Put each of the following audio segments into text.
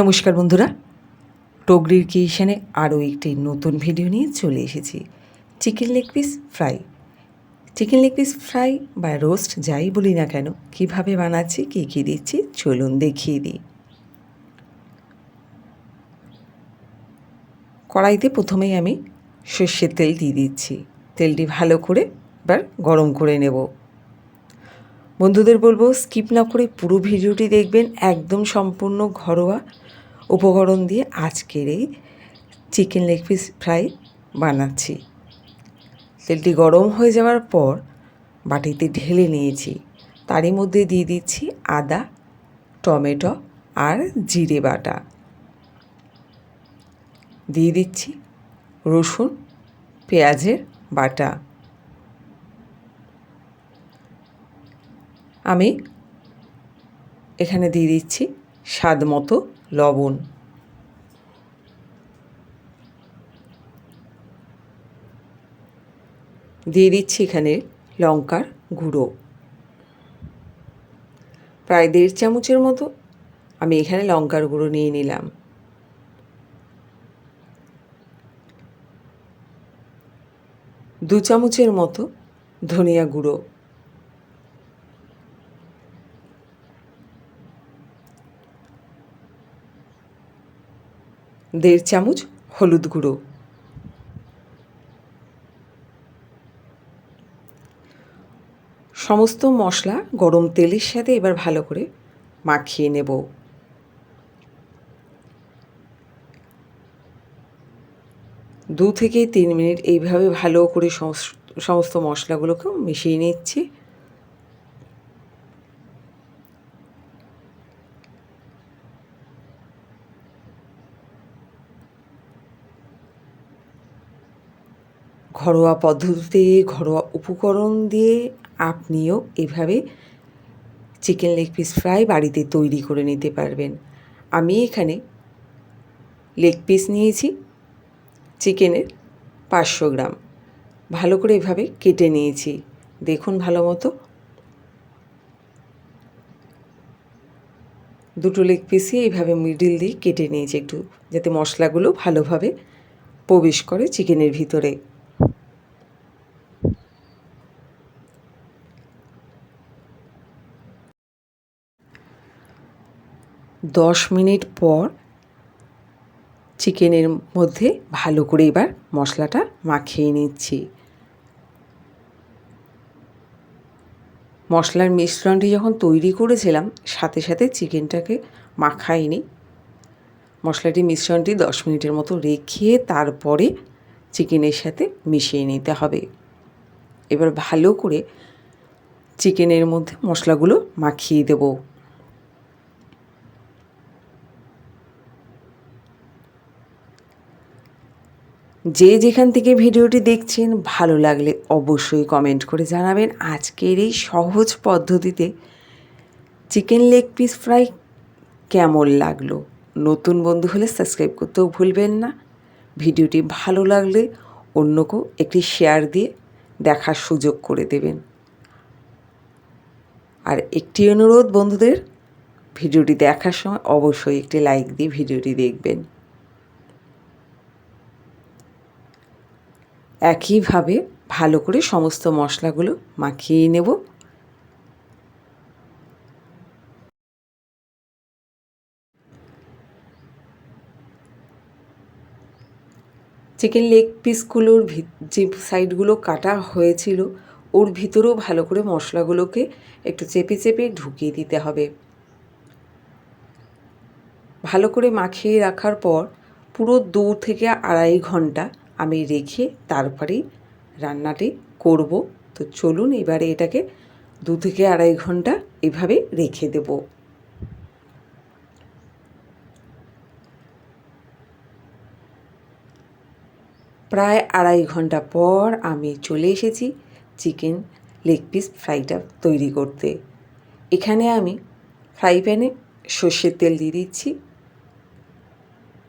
নমস্কার বন্ধুরা। টগরির কিচেনে আরও একটি নতুন ভিডিও নিয়ে চলে এসেছি। Chicken leg piece fry. Chicken leg piece fry বা রোস্ট যাই বলি না কেন, কীভাবে বানাচ্ছি, কী কী দিচ্ছি, চলুন দেখিয়ে দিই। কড়াইতে প্রথমেই আমি সর্ষের তেল দিয়ে দিচ্ছি। তেলটি ভালো করে এবার গরম করে নেব। বন্ধুদের বলব স্কিপ না করে পুরো ভিডিওটি দেখবেন একদম সম্পূর্ণ ঘরোয়া উপকরণ দিয়ে আজকের এই চিকেন লেগ পিস ফ্রাই বানাচ্ছি। তেলটি গরম হয়ে যাওয়ার পর বাটিতে ঢেলে নিয়েছি। তারই মধ্যে দিয়ে দিচ্ছি আদা, টমেটো আর জিরে বাটা। দিয়ে দিচ্ছি রসুন, পেঁয়াজের বাটা। আমি এখানে দিয়ে দিচ্ছি স্বাদ মতো লবণ। দিয়ে দিচ্ছি এখানে লঙ্কার গুঁড়ো। প্রায় দেড় চামচের মতো আমি এখানে লঙ্কার গুঁড়ো নিয়ে নিলাম। দু চামচের মতো ধনিয়া গুঁড়ো। দেড় চামচ হলুদ গুঁড়ো। সমস্ত মশলা গরম তেলের সাথে এবার ভালো করে মাখিয়ে নেব। দু থেকে তিন মিনিট এইভাবে ভালো করে সমস্ত মশলাগুলোকেও মিশিয়ে নিচ্ছি। ঘরোয়া পদ্ধতিতে ঘরোয়া উপকরণ দিয়ে আপনিও এভাবে চিকেন লেগ পিস ফ্রাই বাড়িতে তৈরি করে নিতে পারবেন। আমি এখানে লেগ পিস নিয়েছি চিকেনের পাঁচশো গ্রাম। ভালো করে এভাবে কেটে নিয়েছি, দেখুন ভালো মতো। দুটো লেগ পিসই এইভাবে মিডিল দিয়ে কেটে নিয়েছি একটু, যাতে মশলাগুলো ভালোভাবে প্রবেশ করে চিকেনের ভিতরে। দশ মিনিট পর চিকেনের মধ্যে ভালো করে এবার মশলাটা মাখিয়ে নিচ্ছি। মশলার মিশ্রণটি যখন তৈরি করেছিলাম, সাথে সাথে চিকেনটাকে মাখাই মাখাইনি। মশলাটি মিশ্রণটি দশ মিনিটের মতো রেখে তারপরে চিকেনের সাথে মিশিয়ে নিতে হবে। এবার ভালো করে চিকেনের মধ্যে মশলাগুলো মাখিয়ে দেবো। যে যেখান থেকে ভিডিওটি দেখছেন, ভালো লাগলে অবশ্যই কমেন্ট করে জানাবেন। আজকের এই সহজ পদ্ধতিতে চিকেন লেগ পিস ফ্রাই কেমন লাগল? নতুন বন্ধু হলে সাবস্ক্রাইব করতেও ভুলবেন না। ভিডিওটি ভালো লাগলে অন্যকেও একটি শেয়ার দিয়ে দেখার সুযোগ করে দেবেন। আর একটি অনুরোধ, বন্ধুদের, ভিডিওটি দেখার সময় অবশ্যই একটি লাইক দিয়ে ভিডিওটি দেখবেন। একইভাবে ভালো করে সমস্ত মশলাগুলো মাখিয়ে নেব। চিকেন লেগ পিসগুলোর যে সাইডগুলো কাটা হয়েছিল, ওর ভিতরেও ভালো করে মশলাগুলোকে একটু চেপে চেপে ঢুকিয়ে দিতে হবে। ভালো করে মাখিয়ে রাখার পর পুরো দু থেকে আড়াই ঘণ্টা আমি রেখে তারপরেই রান্নাটি করব। তো চলুন এবারে এটাকে দু থেকে আড়াই ঘণ্টা এভাবে রেখে দেব। প্রায় আড়াই ঘণ্টা পর আমি চলে এসেছি চিকেন লেগ পিস ফ্রাইটা তৈরি করতে। এখানে আমি ফ্রাই প্যানে সর্ষের তেল দিয়ে দিচ্ছি।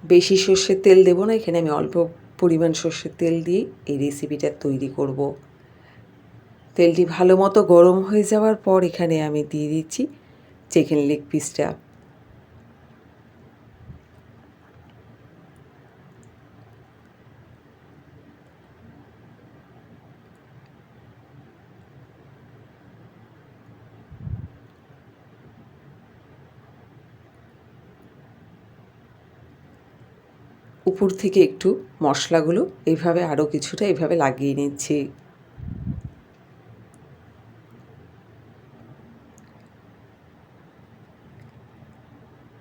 বেশি সর্ষের তেল দেবো না, এখানে আমি অল্প পরিমাণ সর্ষের তেল দিয়ে এই রেসিপিটা তৈরি করব। তেলটি ভালো মতো গরম হয়ে যাওয়ার পর এখানে আমি দিয়ে দিচ্ছি চিকেন লেগ পিসটা উপর থেকে একটু মশলাগুলো এইভাবে আরও কিছুটা এইভাবে লাগিয়ে নিচ্ছি।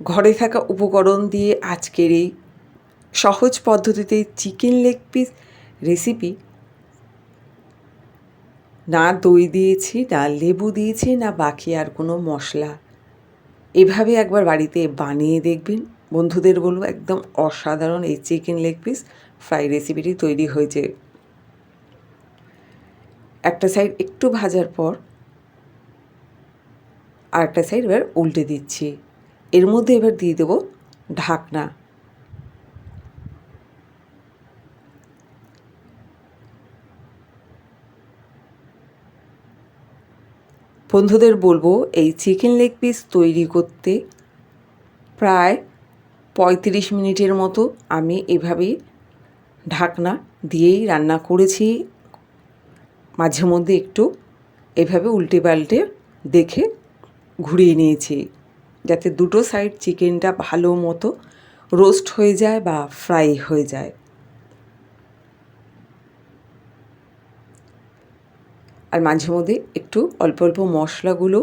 ঘরে থাকা উপকরণ দিয়ে আজকের এই সহজ পদ্ধতিতে চিকেন লেগ পিস রেসিপি না দই দিয়েছি, না লেবু দিয়েছি, না বাকি আর কোনো মশলা। এভাবে একবার বাড়িতে বানিয়ে দেখবেন। বন্ধুদের বলব, একদম অসাধারণ এই চিকেন লেগ পিস ফ্রাই রেসিপিটি তৈরি হয়েছে। একটা সাইড একটু ভাজার পর আর একটা সাইড এবার উল্টে দিচ্ছি। এর মধ্যে এবার দিয়ে দেবো ঢাকনা। বন্ধুদের বলব, এই চিকেন লেগ পিস তৈরি করতে প্রায় পঁয়ত্রিশ মিনিটের মতো আমি এভাবেই ঢাকনা দিয়েই রান্না করেছি। মাঝে মধ্যে একটু এভাবে উল্টে পাল্টে দেখে ঘুরিয়ে নিয়েছি, যাতে দুটো সাইড চিকেনটা ভালো মতো রোস্ট হয়ে যায় বা ফ্রাই হয়ে যায়। আর মাঝে মধ্যে একটু অল্প অল্প মশলাগুলো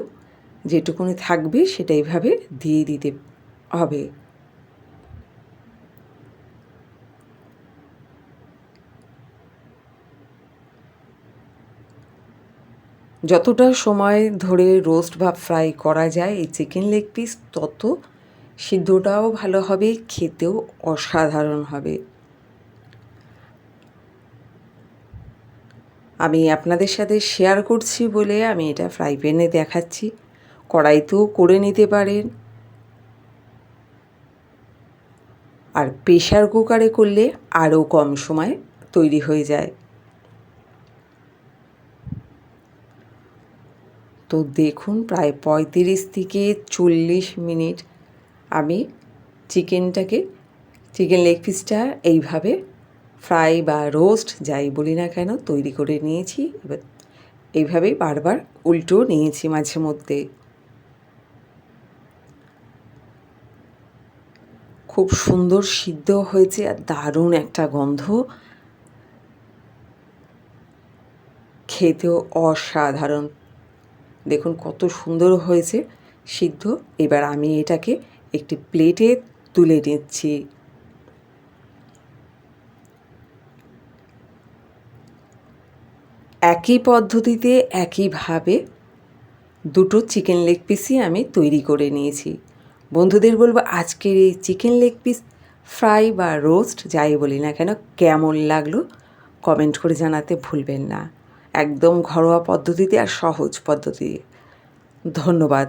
যেটুকুনি থাকবে সেটা এইভাবে দিয়ে দিতে হবে। যতটা সময় ধরে রোস্ট বা ফ্রাই করা যায় এই চিকেন লেগ পিস, তত সিদ্ধটাও ভালো হবে, খেতেও অসাধারণ হবে। আমি আপনাদের সাথে শেয়ার করছি বলে আমি এটা ফ্রাই প্যানে দেখাচ্ছি। কড়াইতেও করে নিতে পারেন। আর প্রেশার কুকারে করলে আরও কম সময় তৈরি হয়ে যায়। তো দেখুন, প্রায় পঁয়ত্রিশ থেকে চল্লিশ মিনিট আমি চিকেনটাকে, চিকেন লেগ পিসটা এইভাবে ফ্রাই বা রোস্ট যাই বলি না কেন তৈরি করে নিয়েছি। এবার এইভাবেই বারবার উল্টো নিয়েছি মাঝে মধ্যে। খুব সুন্দর সিদ্ধ হয়েছে আর দারুণ একটা গন্ধ। খেতেও অসাধারণ। দেখুন কত সুন্দর হয়েছে, সিদ্ধ। এবার আমি এটাকে একটি প্লেটে তুলে নিচ্ছি। একই পদ্ধতিতে, একইভাবে দুটো চিকেন লেগ পিসই আমি তৈরি করে নিয়েছি। বন্ধুদের বলব, আজকের এই চিকেন লেগ পিস, ফ্রাই বা রোস্ট, যাই বলি না কেন, কেমন লাগল, কমেন্ট করে জানাতে ভুলবেন না। একদম ঘরোয়া পদ্ধতিতে আর সহজ পদ্ধতি। ধন্যবাদ।